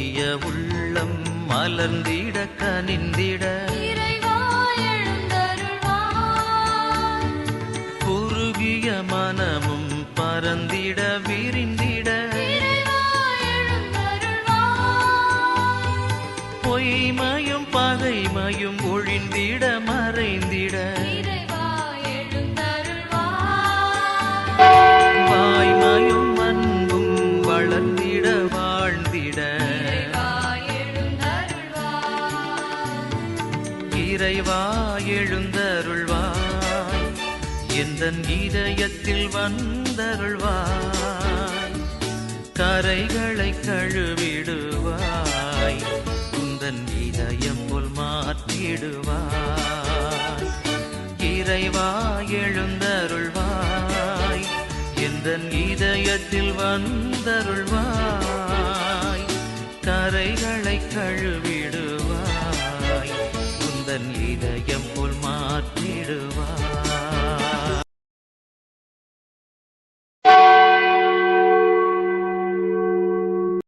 இனிய உள்ளம் மலர்ந்திட கனிந்திட. குறுகிய மனமும் பரந்திட விரிந்திட. பொய்மையும் பகைமையும் ஒழிந்திட மறைந்திட. வாய்மையும் அன்பும் வளர்ந்திட இறைவா எழுந்தருள்வாய். எந்த இதயத்தில் வந்தருள்வாய். கரைகளை கழுவிடுவாய். உந்தன் இதயம் போல் மாற்றிடுவாய். இறைவா எழுந்தருள்வாய். எந்த இதயத்தில் வந்தருள்வாய். கரைகளை கழுவிடுவாய். இதயம் போல் மாற்றிடுவார்.